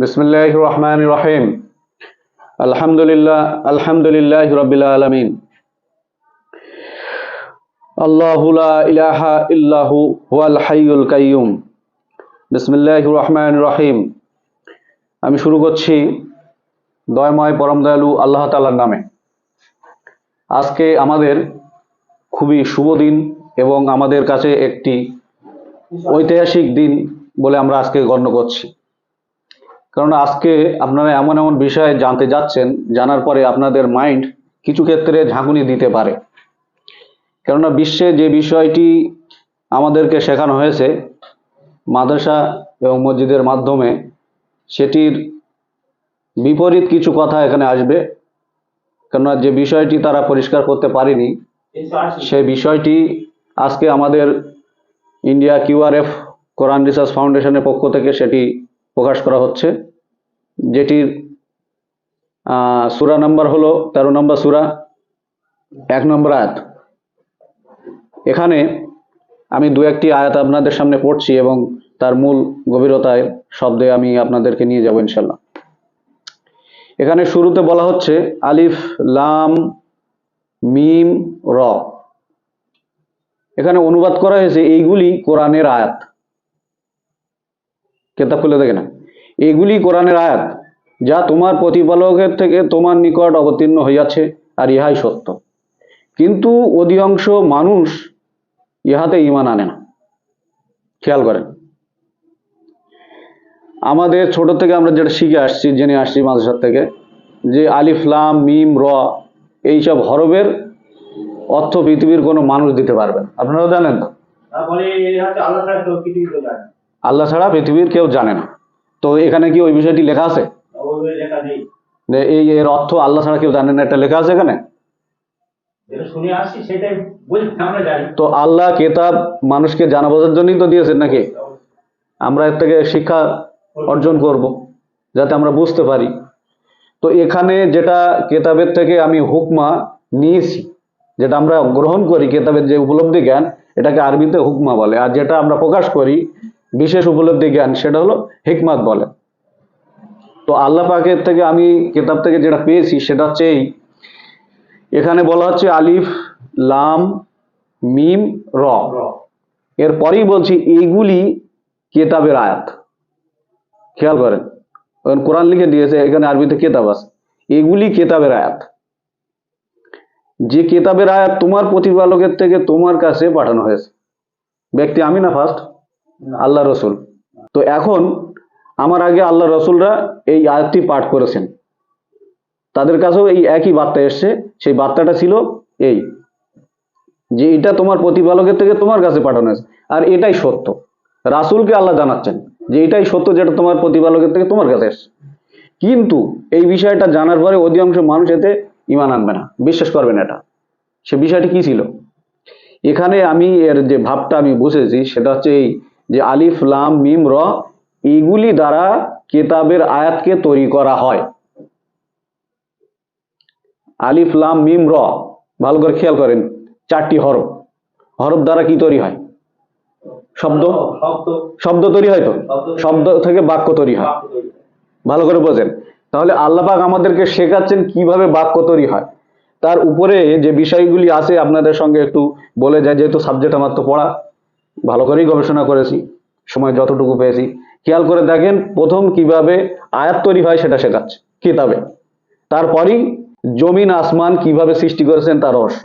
বিসমিল্লাহ রহমান রহিম আলহামদুলিল্লাহ আলহামদুলিল্লাহ রবিল আলমিন আল্লাহু ইলাহা ইল্লাহু কাইয়ুম বিসমিল্লাহ রহমান রহিম আমি শুরু করছি দয়ময় পরম দয়ালু আল্লাহ তাআলার নামে। আজকে আমাদের খুবই শুভ দিন এবং আমাদের কাছে একটি ঐতিহাসিক দিন বলে আমরা আজকে গণ্য করছি। কারণ আজকে আপনারা এমন এমন বিষয়ে জানতে যাচ্ছেন, জানার পরে আপনাদের মাইন্ড কিছু ক্ষেত্রে ঝাঁকুনি দিতে পারে। কেননা বিশ্বে যে বিষয়টি আমাদেরকে শেখানো হয়েছে, মাদ্রাসা এবং মসজিদের মাধ্যমে, সেটির বিপরীত কিছু কথা এখানে আসবে। কেননা যে বিষয়টি তারা পরিষ্কার করতে পারেনি, সে বিষয়টি আজকে আমাদের ইন্ডিয়া কিউআরএফ কোরআন রিসার্চ ফাউন্ডেশনের পক্ষ থেকে সেটি প্রকাশ করা হচ্ছে, যেটির সূরা নাম্বার হলো তেরো নম্বর সুরা, এক নম্বর আয়াত। এখানে আমি দু একটি আয়াত আপনাদের সামনে পড়ছি এবং তার মূল গভীরতায় শব্দে আমি আপনাদেরকে নিয়ে যাব ইনশাল্লাহ এখানে শুরুতে বলা হচ্ছে আলিফ, লাম, মিম, র। এখানে অনুবাদ করা হয়েছে এইগুলি কোরআনের আয়াত। কেতাব খুলে দেখে না এগুলি কোরআনের আয়াত, যা তোমার প্রতিপালকের থেকে তোমার নিকট অবতীর্ণ হইয়াছে, আর ইহাই সত্য। কিন্তু অধিকাংশ মানুষ ইহাতে ইমান আনে না। খেয়াল করেন। আমাদের ছোট থেকে আমরা যেটা শিখে আসছি, জেনে আসছি মাদ্রাসার থেকে, যে আলিফলাম মিম, র এইসব হরবের অর্থ পৃথিবীর কোনো মানুষ দিতে পারবে না। আপনারাও জানেন তো? আল্লাহ ছাড়া পৃথিবীর কেউ জানে না। তো এখানে কি ওই বিষয়টি লেখা আছে? এই এর অর্থ আল্লাহ ছাড়া কেউ জানে না এটা লেখা আছে এখানে? তো আল্লাহ কেতাব মানুষকে জানা বোঝার জন্যই তো দিয়েছেন নাকি? আমরা এর থেকে শিক্ষা অর্জন করব যাতে আমরা বুঝতে পারি। তো এখানে যেটা কেতাবের থেকে আমি হুকমা নিয়েছি যেটা আমরা গ্রহণ করি কেতাবের যে উপলব্ধি জ্ঞান এটাকে আরবিতে হুকমা বলে। আর যেটা আমরা প্রকাশ করি বিশেষ উপলব্ধি জ্ঞান, সেটা হলো হিকমাত বলে। তো আল্লাহ পাকের থেকে আমি কেতাব থেকে যেটা পেয়েছি, সেটা হচ্ছে এই। এখানে বলা হচ্ছে আলিফ, লাম, মিম, র। এরপরেই বলছি এইগুলি কেতাবের আয়াত। খেয়াল করেন কারণ কোরআন লিখে দিয়েছে, এখানে আরবিতে কেতাব আছে। এগুলি কেতাবের আয়াত। যে কেতাবের আয়াত তোমার প্রতিপালকের থেকে তোমার কাছে পাঠানো হয়েছে। ব্যক্তি আমি না ফার্স্ট আল্লাহ রসুল। তো এখন আমার আগে আল্লাহ রসুলরা এই আয়াতটি পাঠ করেছেন। তাদের কাছেও এই একই বার্তা এসছে, সেই বার্তাটা ছিল এই, যে এটা তোমার প্রতিপালকের থেকে তোমার কাছে পাঠানো হয়েছে। আর এটাই সত্য। রাসূলকে আল্লাহ জানাচ্ছেন যে এটাই সত্য যেটা তোমার প্রতিপালকের থেকে তোমার কাছে এসছে। কিন্তু এই বিষয়টা জানার পরে অধিকাংশ মানুষ এতে ইমান আনবে না, বিশ্বাস করবে না এটা। সে বিষয়টি কি ছিল? এখানে আমি এর যে ভাবটা আমি বুঝেছি সেটা হচ্ছে এই যে আলিফ, লাম, মিম, র এইগুলি দ্বারা কেতাবের আয়াতকে তৈরি করা হয়। আলিফ, লাম, মিম, র, ভালো করে খেয়াল করেন, চারটি হরফ। হরফ দ্বারা কি তৈরি হয়? শব্দ? শব্দ তৈরি হয় তো? শব্দ থেকে বাক্য তৈরি হয়। ভালো করে বোঝেন। তাহলে আল্লাহ পাক আমাদেরকে শেখাচ্ছেন কীভাবে বাক্য তৈরি হয়। তার উপরে যে বিষয়গুলি আছে, আপনাদের সঙ্গে একটু বলে যায়, যেহেতু সাবজেক্ট আমার তো পড়া। ভালো করেই গবেষণা করেছি, সময় যতটুকু পেয়েছি। খেয়াল করে দেখেন প্রথম কীভাবে আয়াত তৈরি হয় সেটা শেখাচ্ছে, কিতাবে। তারপরই জমিন, আসমান কীভাবে সৃষ্টি করেছেন তার রহস্য।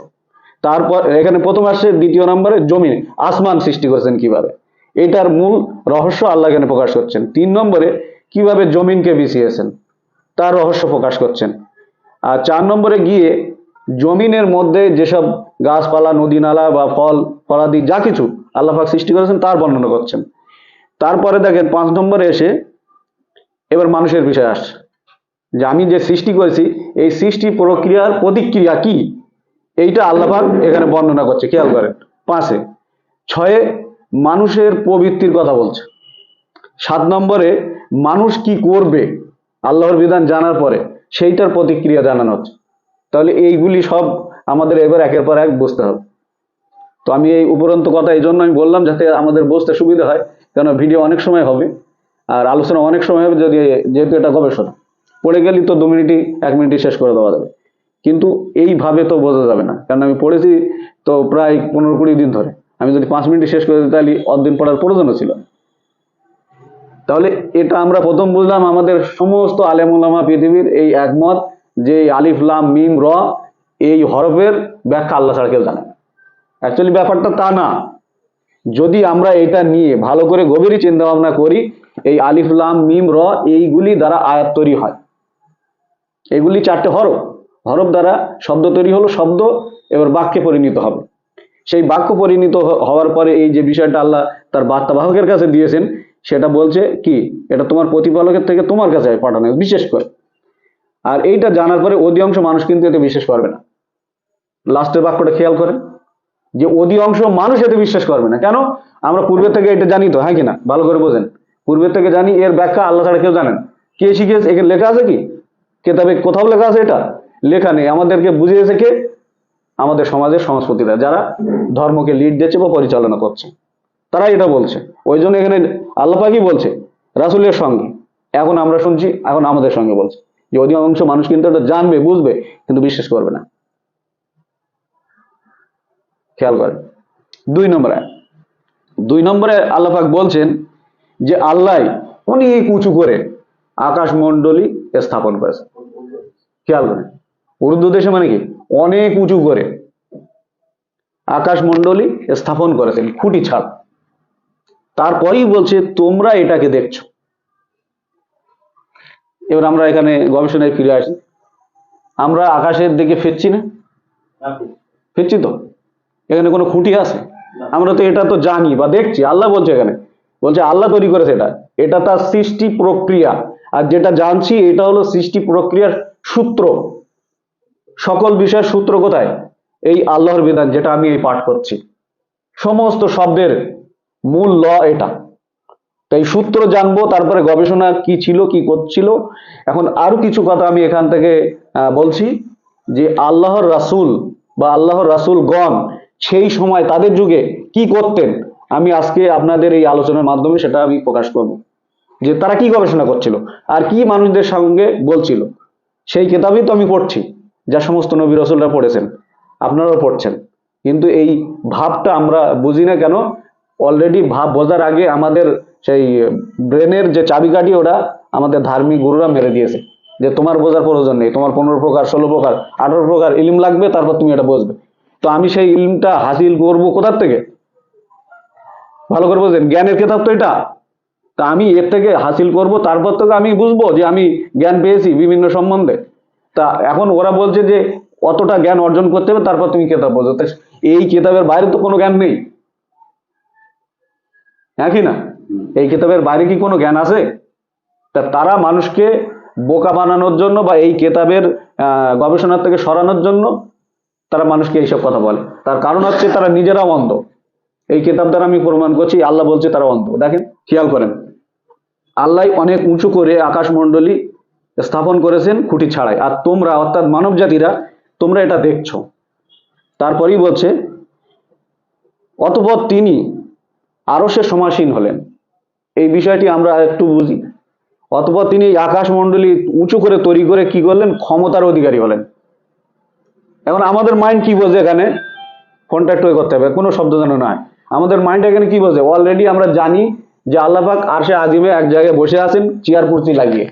তারপর এখানে প্রথম আসছে দ্বিতীয় নম্বরে জমিন, আসমান সৃষ্টি করেছেন কীভাবে। এটার মূল রহস্য আল্লাহ এখানে প্রকাশ করছেন। তিন নম্বরে কীভাবে জমিনকে বিছিয়েছেন, তার রহস্য প্রকাশ করছেন। আর চার নম্বরে গিয়ে জমিনের মধ্যে যেসব গাছপালা, নদী নালা বা ফল, ফলাদি, যা কিছু আল্লাহ পাক সৃষ্টি করেছেন, তার বর্ণনা করছেন। তারপরে দেখেন পাঁচ নম্বরে এসে এবার মানুষের বিষয় আসছে। যে আমি যে সৃষ্টি করেছি, এই সৃষ্টি প্রক্রিয়ার প্রতিক্রিয়া কি? এইটা আল্লাহ পাক এখানে বর্ণনা করছে, খেয়াল করেন। পাঁচে, ছয়ে মানুষের প্রবৃত্তির কথা বলছে। সাত নম্বরে, মানুষ কি করবে? আল্লাহর বিধান জানার পরে সেইটার প্রতিক্রিয়া জানানো হচ্ছে। তাহলে এইগুলি সব আমাদের এবার একের পর এক বুঝতে হবে। তো আমি এই উপরন্ত কথা এই জন্য আমি বললাম যাতে আমাদের বুঝতে সুবিধা হয়, কেন ভিডিও অনেক সময় হবে আর আলোচনা অনেক সময় হবে যদি যেহেতু এটা গবেষণা। পড়ে গেলি তো দু মিনিটই, এক মিনিটই শেষ করে দেওয়া যাবে। কিন্তু এইভাবে তো বোঝা যাবে না, কারণ আমি পড়েছি তো প্রায় পনেরো কুড়ি দিন ধরে। আমি যদি পাঁচ মিনিটে শেষ করে দিই, তাহলে অদিন পড়ার প্রয়োজনও ছিল তাহলে এটা আমরা প্রথম বুঝলাম, আমাদের সমস্ত আলেমুলামা পৃথিবীর এই একমত যে এই আলিফ লাম মিম র এই হরফের ব্যাখ্যা আল্লাহ ছাড়া কেউ জানে অ্যাকচুয়ালি ব্যাপারটা তা না। যদি আমরা এটা নিয়ে ভালো করে গভীরই চিন্তা ভাবনা করি, এই আলিফ, লাম, মিম, র, এইগুলি দ্বারা আয়াত তৈরি হয়। এগুলি চারটে হরফ। হরফ দ্বারা শব্দ তৈরি হলো, শব্দ এবার বাক্যে পরিণত হবে। সেই বাক্য পরিণত হওয়ার পরে এই যে বিষয়টা আল্লাহ তার বার্তাবাহকের কাছে দিয়েছেন, সেটা বলছে কি, এটা তোমার প্রতিপালকের থেকে তোমার কাছে পাঠানো, বিশেষ করে। আর এইটা জানার পরে অধিকাংশ মানুষ কিন্তু এতে বিশ্বাস করবে না। লাস্টের বাক্যটা খেয়াল করেন। যে অধিকাংশ মানুষ এতে বিশ্বাস করবে না। কেন? আমরা পূর্বে থেকে এটা জানি তো হ্যাঁ কিনা ভালো করে বোঝেন। পূর্বে থেকে জানি, এর ব্যাখ্যা আল্লাহ ছাড়া কেউ জানেন। কে শিখিয়েছে? এখানে লেখা আছে কি? কেতাবে কোথাও লেখা আছে এটা? লেখা নেই। আমাদেরকে বুঝিয়েছে কে? আমাদের সমাজের সংস্কৃতিরা, যারা ধর্মকে লিড দিচ্ছে বা পরিচালনা করছে। তারা এটা বলছে। ওই জন্য এখানে আল্লাপাকই বলছে, রাসুলের সঙ্গে। এখন আমরা শুনছি, এখন আমাদের সঙ্গে বলছে। যে অধিকাংশ মানুষ কিন্তু এটা জানবে, বুঝবে, কিন্তু বিশ্বাস করবে না। খেয়াল করেন দুই নম্বরে দুই নম্বরে আল্লাপাক বলছেন যে আল্লাহ অনেক উঁচু করে আকাশ মণ্ডলী স্থাপন করেছে। খেয়াল করেন উর্দু দেশে মানে কি? অনেক উঁচু করে আকাশ মণ্ডলী স্থাপন করেছেন খুঁটি ছাড় তারপরেই বলছে তোমরা এটাকে দেখছ। এবার আমরা এখানে গবেষণায় ফিরে আসি। আমরা আকাশের দিকে ফিরছি না? ফিরছি তো? এখানে কোনো খুঁটি আছে? আমরা তো এটা তো জানি বা দেখছি। আল্লাহ বলছে এখানে। বলছে, আল্লাহ তৈরি করেছে এটা। এটা তার সৃষ্টি প্রক্রিয়া। আর যেটা জানছি, এটা হলো সৃষ্টি প্রক্রিয়ার সূত্র। সকল বিষয়ের সূত্র কোথায়? এই আল্লাহর বিধান, যেটা আমি এই পাঠ করছি। সমস্ত শব্দের মূল ল এটা। তাই সূত্র জানব, তারপরে গবেষণা কি ছিল, কি করছিল। এখন আরও কিছু কথা আমি এখান থেকে বলছি। যে আল্লাহর রাসূল বা আল্লাহর রাসূল গণ সেই সময়, তাদের যুগে কি করতেন? আমি আজকে আপনাদের এই আলোচনার মাধ্যমে সেটা আমি প্রকাশ করব। যে তারা কি গবেষণা করছিল আর কি মানুষদের সঙ্গে বলছিল। সেই কিতাবই তো আমি পড়ছি, যা সমস্ত নবী রসুলরা পড়েছেন, আপনারাও পড়ছেন। কিন্তু এই ভাবটা আমরা বুঝি না কেন? অলরেডি ভাব বোঝার আগে আমাদের সেই ব্রেনের যে চাবিকাঠি ওরা আমাদের ধার্মিক গুরুরা মেরে দিয়েছে। যে তোমার বোঝার প্রয়োজন নেই, তোমার পনেরো প্রকার, ষোলো প্রকার, আঠারো প্রকার ইলিম লাগবে, তারপর তুমি এটা বুঝবে। তো আমি সেই ইলমটা হাসিল করব কোথার থেকে? ভালো করে বলছেন জ্ঞানের কেতাব তো এটা। তা আমি এর থেকে হাসিল করব, তারপর থেকে আমি বুঝব যে আমি জ্ঞান পেয়েছি বিভিন্ন সম্বন্ধে। তা এখন ওরা বলছে যে অতটা জ্ঞান অর্জন করতে হবে, তারপর তুমি কেতাব তা এই কেতাবের বাইরে তো কোনো জ্ঞান নেই। হ্যাঁ কি না? এই কেতাবের বাইরে কি কোনো জ্ঞান আছে? তা তারা মানুষকে বোকা বানানোর জন্য বা এই কেতাবের গবেষণার থেকে সরানোর জন্য তারা মানুষকে এইসব কথা বলে। তার কারণ হচ্ছে তারা নিজেরাও অন্ধ। এই কেতাব দ্বারা আমি প্রমাণ করছি, আল্লাহ বলছে তারা অন্ধ। দেখেন, খেয়াল করেন। আল্লাহ অনেক উঁচু করে আকাশমণ্ডলী স্থাপন করেছেন খুঁটি ছাড়াই। আর তোমরা, অর্থাৎ মানব জাতিরা তোমরা এটা দেখছ। তারপরেই বলছে, অতপর তিনি আরও সে সমাসীন হলেন। এই বিষয়টি আমরা একটু বুঝি। অতপর তিনি আকাশমণ্ডলী উঁচু করে তৈরি করে কি করলেন? ক্ষমতার অধিকারী হলেন। এখন আমাদের মাইন্ড কি বোঝে এখানে? ফোনটা একটু করতে হবে, কোনো শব্দ যেন না হয়। আমাদের মাইন্ড এখানে কি বোঝে? অলরেডি আমরা জানি যে আল্লাপাক আরশে আজিমে এক জায়গায় বসে আছেন, চেয়ার কুর্সি লাগিয়ে।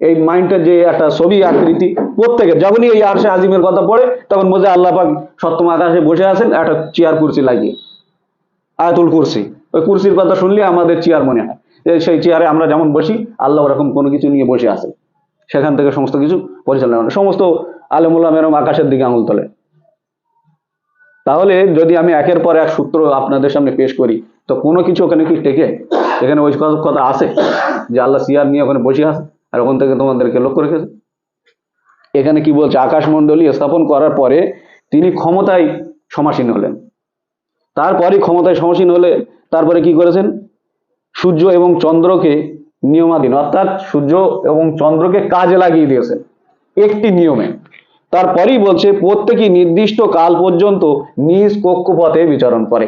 এই মাইন্ডের যে একটা ছবি, আকৃতি, প্রত্যেকের, যখনই এই আরশে আজিমের কথা পড়ে, তখন বোঝে আল্লাপাক সপ্তম আকাশে বসে আছেন, একটা চেয়ার কুর্সি লাগিয়ে। আয়াতুল কুরসি। ওই কুরসির কথা শুনলে আমাদের চেয়ার মনে হয়। সেই চেয়ারে আমরা যেমন বসি, আল্লাহ ওরকম কোনো কিছু নিয়ে বসে আছেন। সেখান থেকে সমস্ত কিছু পরিচালনা সমস্ত আলেমুল্লাহ মেরম আকাশের দিকে আঙুল তোলে। তাহলে যদি আমি একের পর এক সূত্র আপনাদের সামনে পেশ করি, তো কোনো কিছু ওখানে কি টেকে? এখানে ওই কথা- আছে যে আল্লাহ চেয়ার নিয়ে ওখানে বসে আছে আর ওখান থেকে তোমাদেরকে লক্ষ্য রেখেছে। এখানে কি বলছে? আকাশমণ্ডলী স্থাপন করার পরে তিনি ক্ষমতায় সমাসীন হলেন। তারপরই ক্ষমতায় সমাসীন হলে তারপরে কি করেছেন? সূর্য এবং চন্দ্রকে নিয়মাধীন, অর্থাৎ সূর্য এবং চন্দ্রকে কাজে লাগিয়ে দিয়েছেন। একটি নিয়মে। তারপরেই বলছে, প্রত্যেকই নির্দিষ্ট কাল পর্যন্ত নিজ কক্ষপথে বিচরণ করে।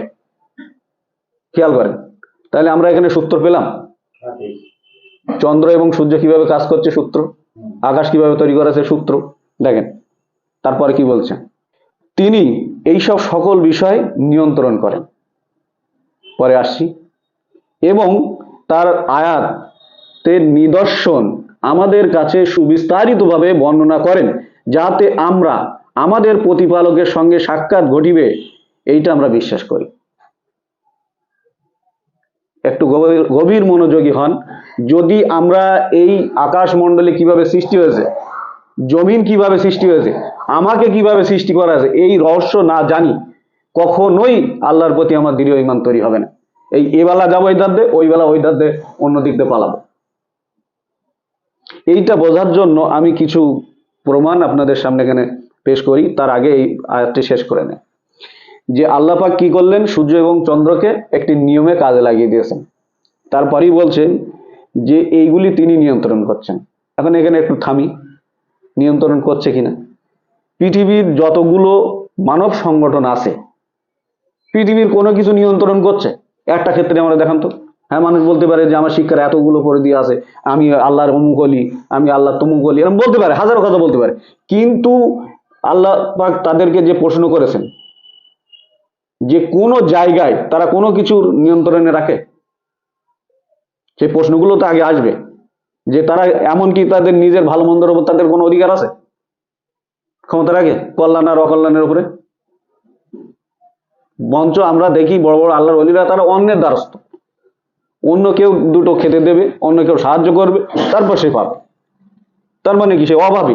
খেয়াল করেন। তাহলে আমরা এখানে সূত্র পেলাম? চন্দ্র এবং সূর্য কীভাবে কাজ করছে সূত্র? আকাশ কীভাবে তৈরি করেছে সূত্র? দেখেন, তারপরে কি বলছেন তিনি এইসব সকল বিষয় নিয়ন্ত্রণ করেন। পরে আসছি। এবং তার আয়াতের নিদর্শন আমাদের কাছে সুবিস্তারিতভাবে বর্ণনা করেন। যাতে আমরা আমাদের প্রতিপালকের সঙ্গে সাক্ষাৎ ঘটিবে, এইটা আমরা বিশ্বাস করি। একটু গভীর মনোযোগী হন। যদি আমরা এই আকাশমণ্ডলী কীভাবে সৃষ্টি হয়েছে, জমিন কীভাবে সৃষ্টি হয়েছে, আমাকে কীভাবে সৃষ্টি করা হয়েছে এই রহস্য না জানি, কখনোই আল্লাহর প্রতি আমার দৃঢ় ইমান তৈরি হবে না। এই এবেলা যাব এই দাঁত ওই বেলা ওই দাঁত অন্য দিক দিয়ে পালাবো। এইটা বোঝার জন্য আমি কিছু প্রমাণ আপনাদের সামনে এখানে পেশ করি, তার আগে এই আয়াতটি শেষ করে নেয় যে আল্লাহ পাক কি করলেন? সূর্য এবং চন্দ্রকে একটি নিয়মে কাজে লাগিয়ে দিয়েছেন। তারপরেই বলছেন যে এইগুলি তিনি নিয়ন্ত্রণ করছেন। এখন এখানে একটু থামি, নিয়ন্ত্রণ করছে কিনা? পৃথিবীর যতগুলো মানব সংগঠন আছে, পৃথিবীর কোনো কিছু নিয়ন্ত্রণ করছে? একটা ক্ষেত্রে আমরা দেখান তো। হ্যাঁ মানুষ বলতে পারে যে আমার শিক্ষার এতগুলো দিয়ে আছে, আমি আল্লাহর অমুক অলি, আমি আল্লাহ তমুক অলি, এরকম বলতে পারে, হাজারো কথা বলতে পারে। কিন্তু আল্লাহ পাক তাদেরকে যে প্রশ্ন করেছেন, যে কোনো জায়গায় তারা কোনো কিছুর নিয়ন্ত্রণে রাখে, সেই প্রশ্নগুলো তো আগে আসবে, যে তারা এমনকি তাদের নিজের ভালো মন্দের উপর তাদের কোনো অধিকার আছে? ক্ষমতা রাখে কল্যাণ আর অকল্যাণের উপরে? মঞ্চ আমরা দেখি বড় বড় আল্লাহর অলিরা তারা অন্যের দ্বারস্থ। অন্য কেউ দুটো খেতে দেবে, অন্য কেউ সাহায্য করবে, তারপর সে পাবে। তার মানে কি? সে অভাবী।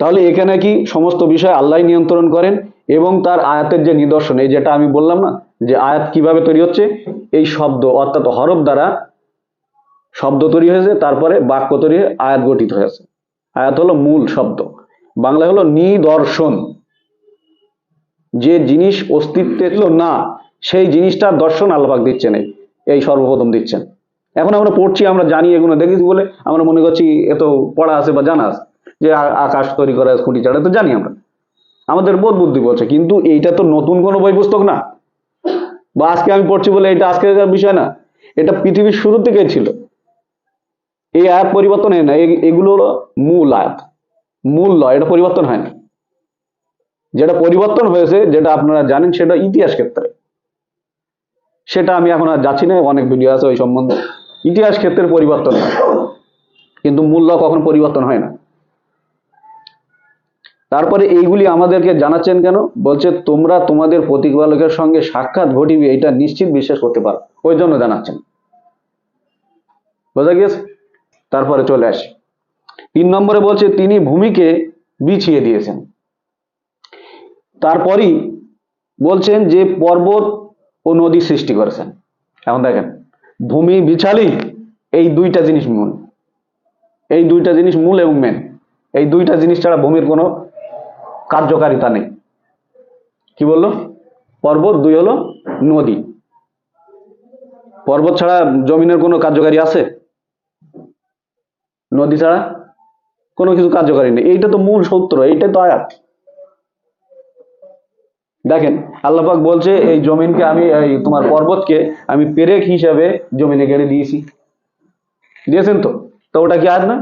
তাহলে এখানে কি সমস্ত বিষয় আল্লাহ নিয়ন্ত্রণ করেন এবং তার আয়াতের যে নিদর্শন, এই যেটা আমি বললাম না, যে আয়াত কীভাবে তৈরি হচ্ছে? এই শব্দ, অর্থাৎ হরফ দ্বারা শব্দ তৈরি হয়েছে, তারপরে বাক্য তৈরি হয়ে আয়াত গঠিত হয়েছে। আয়াত হলো মূল শব্দ। বাংলা হলো নিদর্শন। যে জিনিস অস্তিত্বে ছিল না সেই জিনিসটার দর্শন আল্লাপাক দিচ্ছেন এই এই সর্বপ্রথম দিচ্ছেন। এখন আমরা পড়ছি, আমরা জানি, এগুলো দেখেছি বলে আমরা মনে করছি এত পড়া আছে বা জানা আছে যে আকাশ তৈরি করা খুঁটি চাড়া তো জানি আমরা। আমাদের বোধ বুদ্ধি বলছে, কিন্তু এইটা তো নতুন কোনো বই পুস্তক না। বা আজকে আমি পড়ছি বলে এটা আজকের বিষয় না, এটা পৃথিবীর শুরু থেকেই ছিল। এই আয়াত পরিবর্তন হয় না এগুলো মূল আয়াত, মূল লয়, এটা পরিবর্তন হয় না। যেটা পরিবর্তন হয়েছে, যেটা আপনারা জানেন, সেটা ইতিহাস ক্ষেত্রে। সেটা আমি এখন আর যাচ্ছি না, অনেক ভিডিও আছে ওই সম্বন্ধে। ইতিহাস ক্ষেত্রে পরিবর্তন কিন্তু মূল্য কখন পরিবর্তন হয় না। তারপরে এইগুলি আমাদেরকে জানাচ্ছেন কেন? বলছে, তোমরা তোমাদের প্রতিপালকের সঙ্গে সাক্ষাৎ ঘটিবে, এটা নিশ্চিত বিশ্বাস করতে পারো। ওই জন্য জানাচ্ছেন। বোঝা গিয়েছে তারপরে চলে আসি। তিন নম্বরে বলছে, তিনি ভূমিকে বিছিয়ে দিয়েছেন। তারপরই বলছেন যে, পর্বত ও নদী সৃষ্টি করেছেন। এখন দেখেন, ভূমি বিছালি এই দুইটা জিনিস মূল। এই দুইটা জিনিস মূল এবং মেন এই দুইটা জিনিস ছাড়া ভূমির কোনো কার্যকারিতা নেই। কি বলল? পর্বত, দুই হলো নদী। পর্বত ছাড়া জমিনের কোনো কার্যকারী আছে? নদী ছাড়া কোনো কিছু কার্যকারী নেই। এইটা তো মূল সূত্র এইটা তো আয়াত। দেখেন আল্লাপাক বলছে, এই জমিনকে আমি, এই তোমার পর্বতকে আমি পেরেক হিসাবে জমিনে গেড়ে দিয়েছি। দিয়েছেন তো? তো ওটা কি আয়াত না?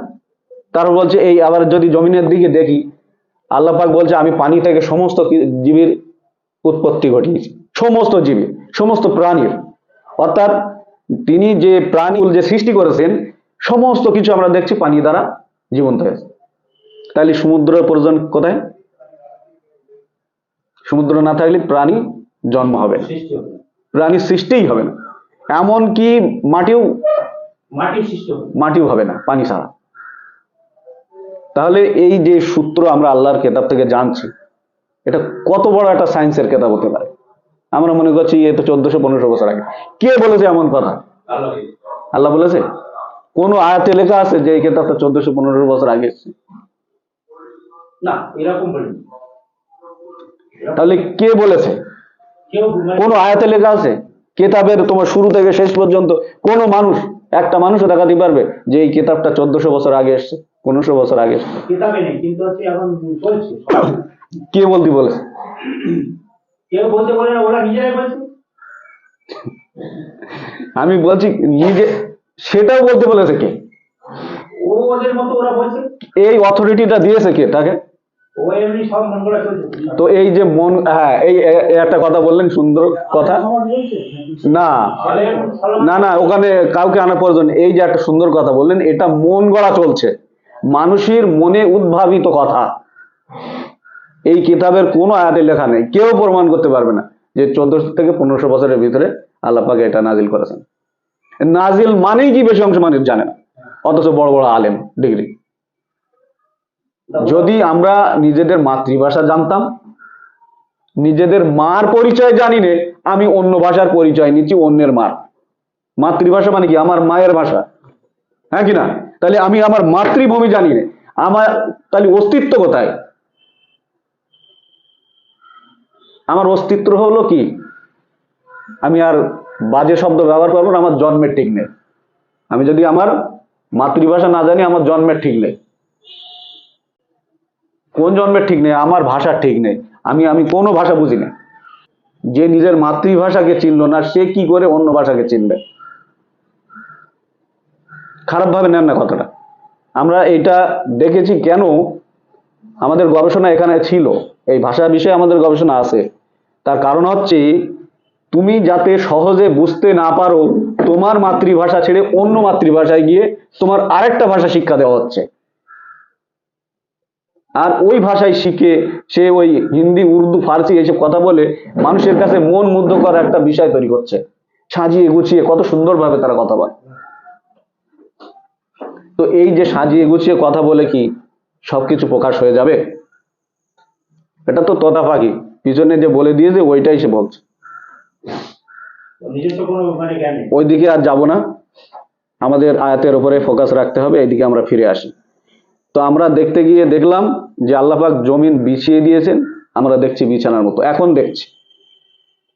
তারপর বলছে, এই আবার যদি জমিনের দিকে দেখি আল্লাপাক বলছে, আমি পানি থেকে সমস্ত জীবের উৎপত্তি ঘটিয়েছি। সমস্ত জীবে, সমস্ত প্রাণীর। অর্থাৎ তিনি যে প্রাণী যে সৃষ্টি করেছেন, সমস্ত কিছু আমরা দেখছি পানি দ্বারা জীবন্ত হয়েছে। তাহলে সমুদ্রের প্রয়োজন কোথায়? সমুদ্র না থাকলে প্রাণী জন্ম হবে প্রাণীর সৃষ্টিই হবে না। এমনকি মাটিও মাটির মাটিও হবে না পানি ছাড়া। তাহলে এই যে সূত্র আমরা আল্লাহর কেতাব থেকে জানছি এটা কত বড় একটা সায়েন্সের কেতাব হতে পারে? আমরা মনে করছি এ তো চোদ্দশো পনেরোশো বছর আগে। কে বলেছে এমন কথা? আল্লাহ বলেছে। কোন আয়াতে লেখা আছে যে এই কেতাবটা চোদ্দশো পনেরো বছর আগে এসেছে? না এরকম তাহলে কে বলেছে? কোন আয়াতে লেখা আছে? কেতাবের তোমার শুরু থেকে শেষ পর্যন্ত কোন মানুষ একটা মানুষও দেখাতে পারবে যে এই কেতাবটা চোদ্দশো বছর আগে এসছে পনেরোশো বছর আগে কে বলতে বলেছে? আমি বলছি নিজে সেটাও বলতে বলেছে কে? এই অথরিটিটা দিয়েছে কে তাকে? তো এই যে মন হ্যাঁ এই একটা কথা বললেন সুন্দর কথা। না না না ওখানে কাউকে আনা প্রয়োজন এই যে একটা সুন্দর কথা বললেন এটা মন গড়া চলছে। মানুষের মনে উদ্ভাবিত কথা। এই কিতাবের কোনো আয়াতে লেখা নেই। কেউ প্রমাণ করতে পারবে না যে চোদ্দশো থেকে পনেরোশো বছরের ভিতরে আল্লাহ পাক এটা নাজিল করেছেন। নাজিল মানেই কি বেশি অংশ মানুষ জানে না। অথচ বড় বড় আলেম ডিগ্রি। যদি আমরা নিজেদের মাতৃভাষা জানতাম, নিজেদের মার পরিচয় জানি নে আমি অন্য ভাষার পরিচয় নিচ্ছি, অন্যের মার। মাতৃভাষা মানে কি? আমার মায়ের ভাষা। হ্যাঁ কিনা তাহলে আমি আমার মাতৃভূমি জানি না আমার তাহলে অস্তিত্ব কোথায়? আমার অস্তিত্ব হলো কি? আমি আর বাজে শব্দ ব্যবহার করব না, আমার জন্মের ঠিক নেই। আমি যদি আমার মাতৃভাষা না জানি, আমার জন্মের ঠিক নেই। কোন জন্মের ঠিক নেই, আমার ভাষা ঠিক নেই, আমি আমি কোনো ভাষা বুঝি না। যে নিজের মাতৃভাষাকে চিনল না, সে কি করে অন্য ভাষাকে চিনবে? খারাপভাবে নেন না কথাটা। আমরা এটা দেখেছি কেন আমাদের গবেষণা এখানে ছিল, এই ভাষা বিষয়ে আমাদের গবেষণা আছে। তার কারণ হচ্ছে, তুমি যাতে সহজে বুঝতে না পারো, তোমার মাতৃভাষা ছেড়ে অন্য মাতৃভাষায় গিয়ে তোমার আরেকটা ভাষা শিক্ষা দেওয়া হচ্ছে। আর ওই ভাষায় শিখে সে ওই হিন্দি উর্দু ফার্সি এইসব কথা বলে মানুষের কাছে মন মুগ্ধ করার একটা বিষয় তৈরি করছে। সাজিয়ে গুছিয়ে কত সুন্দরভাবে তারা কথা বলে। তো এই যে সাজিয়ে গুছিয়ে কথা বলে কি সবকিছু প্রকাশ হয়ে যাবে? এটা তো তোতা পাখি পিছনে যে বলে দিয়েছে ওইটাই সে বলছে। ওইদিকে আর যাব না। আমাদের আয়াতের উপরে ফোকাস রাখতে হবে এইদিকে আমরা ফিরে আসি। তো আমরা দেখতে গিয়ে দেখলাম যে আল্লাপাক জমিন বিছিয়ে দিয়েছেন, আমরা দেখছি বিছানার মতো। এখন দেখছি।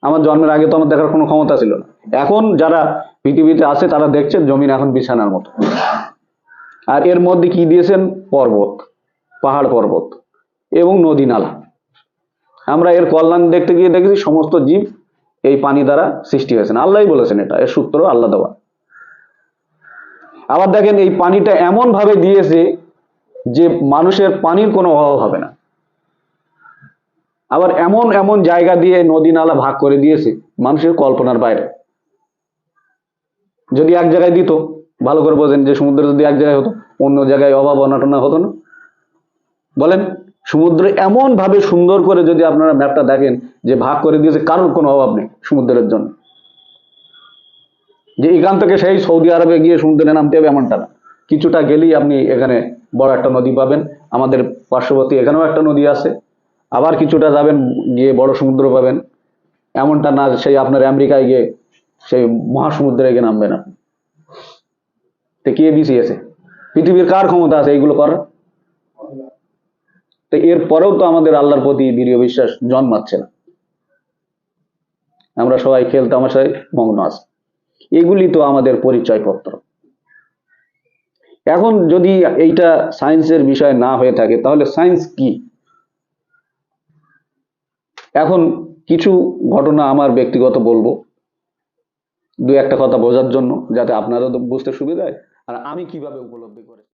আমার জন্মের আগে তো আমার দেখার কোনো ক্ষমতা ছিল না। এখন যারা পৃথিবীতে আছে, তারা দেখছে জমিন এখন বিছানার মতো। আর এর মধ্যে কি দিয়েছেন? পর্বত, পাহাড় পর্বত এবং নদী নালা। আমরা এর কল্যাণ দেখতে গিয়ে দেখেছি, সমস্ত জীব এই পানি দ্বারা সৃষ্টি হয়েছেন। আল্লাহই বলেছেন এটা, এর সূত্র আল্লাহ দেওয়া। আবার দেখেন এই পানিটা এমন ভাবে দিয়েছে যে মানুষের পানির কোনো অভাব হবে না। আবার এমন এমন জায়গা দিয়ে নদী নালা ভাগ করে দিয়েছে মানুষের কল্পনার বাইরে। যদি এক জায়গায় দিত, ভালো করে বোঝেন যে সমুদ্র যদি এক জায়গায় হতো, অন্য জায়গায় অভাব অনাটনা হতো না। বলেন, সমুদ্র এমন ভাবে সুন্দর করে যদি আপনারা ম্যাপটা দেখেন যে ভাগ করে দিয়েছে, কারোর কোনো অভাব নেই সমুদ্রের জন্য। যে এখান থেকে সেই সৌদি আরবে গিয়ে সমুদ্রে নামতে হবে এমনটা না। কিছুটা গেলেই আপনি এখানে বড় একটা নদী পাবেন। আমাদের পার্শ্ববর্তী এখানেও একটা নদী আছে। আবার কিছুটা যাবেন, গিয়ে বড় সমুদ্র পাবেন। এমনটা না সেই আপনার আমেরিকায় গিয়ে সেই মহাসমুদ্রে গিয়ে নামবেন আপনি। তো কে বিছিয়েছে পৃথিবীর কার ক্ষমতা আছে এইগুলো করার? তো এর পরেও তো আমাদের আল্লাহর প্রতি দৃঢ় বিশ্বাস জন্মাচ্ছে না। আমরা সবাই খেল তামাশায় মগ্ন আছি। এগুলি তো আমাদের পরিচয়পত্র। এখন যদি এইটা সায়েন্সের বিষয় না হয়ে থাকে, তাহলে সায়েন্স কি? এখন কিছু ঘটনা আমার ব্যক্তিগত বলব। দু একটা কথা বোঝার জন্য, যাতে আপনারও বুঝতে সুবিধা হয়। আর আমি কীভাবে উপলব্ধি করি